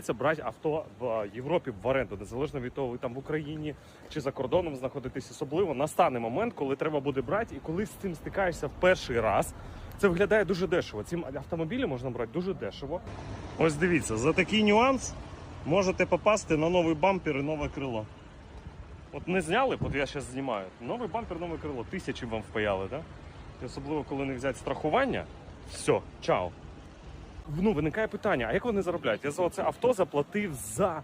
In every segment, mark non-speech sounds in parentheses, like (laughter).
Це брати авто в Європі в оренду, незалежно від того, ви там в Україні чи за кордоном знаходитесь. Особливо настане момент, коли треба буде брати, і коли з цим стикаєшся в перший раз. Це виглядає дуже дешево. Ці автомобілі можна брати дуже дешево. Ось дивіться, за такий нюанс можете попасти на новий бампер і нове крило. От не зняли, от я зараз знімаю. Новий бампер, нове крило. Тисячі вам впаяли, так? І особливо, коли не взяти страхування. Все, чао. Ну, виникає питання: а як вони заробляють? Я за це авто заплатив за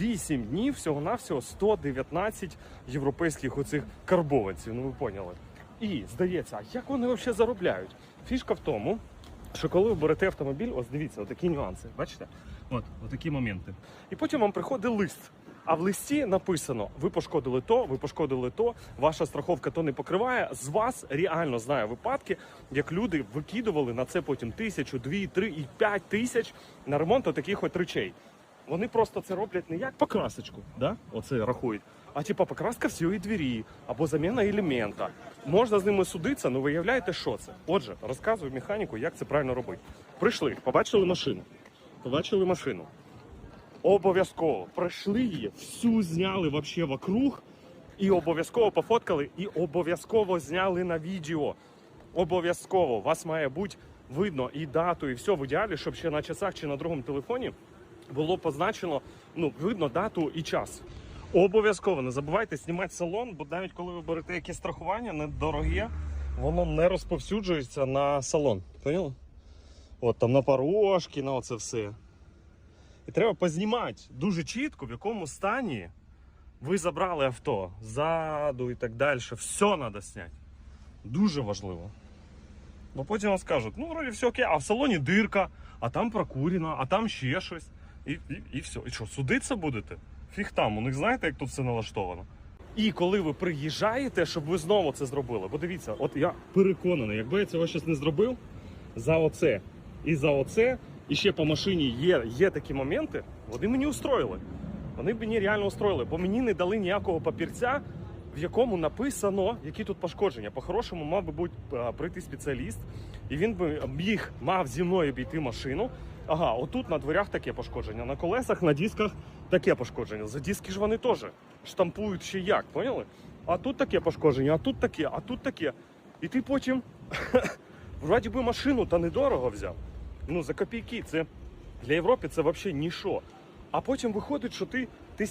8 днів всього-навсього 119 європейських оцих карбованців. Ну ви поняли. І здається, а як вони взагалі заробляють? Фішка в тому, що коли ви берете автомобіль, ось дивіться, отакі нюанси. Бачите? От, отакі моменти. І потім вам приходить лист. А в листі написано: ви пошкодили то, ви пошкодили то, ваша страховка то не покриває. З вас реально знаю випадки, як люди викидували на це потім тисячу, дві, три і п'ять тисяч на ремонт таких от речей. Вони просто це роблять не як покрасочку, да? оце рахують, а типа покраска всієї двері або заміна елемента. Можна з ними судитися, але виявляєте, що це. Отже, розказую механіку, як це правильно робити. Прийшли, побачили машину. Побачили машину. Обов'язково пройшли її, всю зняли вообще вокруг, і обов'язково пофоткали, і обов'язково зняли на відео. Обов'язково вас має бути видно і дату, і все в ідеалі, щоб ще на часах чи на другому телефоні було позначено, ну, видно дату і час. Обов'язково не забувайте знімати салон, бо навіть коли ви берете якесь страхування недороге, воно не розповсюджується на салон. Поняли? От там на порожки, на оце все. І треба познімати дуже чітко, в якому стані ви забрали авто, ззаду і так далі. Все треба зняти. Дуже важливо. Бо потім вам скажуть, ну, вроді все окей, а в салоні дирка, а там прокурено, а там ще щось. І, і, і все. І що, судитися будете? Фіг там, у них знаєте, як тут все налаштовано. І коли ви приїжджаєте, щоб ви знову це зробили. Бо дивіться, от я переконаний, якби я цього щось не зробив, за оце і за оце, і ще по машині є, є такі моменти, вони мені устроїли. Вони мені реально устроїли, бо мені не дали ніякого папірця, в якому написано, які тут пошкодження. По-хорошому мав би бути прийти спеціаліст, і він би міг мав зі мною обійти машину. Ага, отут на дверях таке пошкодження, на колесах, на дисках таке пошкодження. За диски ж вони теж штампують ще як, поняли? А тут таке пошкодження, а тут таке, а тут таке. І ти потім (laughs) вроді би машину та недорого взяв. Ну, за копійки, це для Європи це взагалі ніщо. А потім виходить, що ти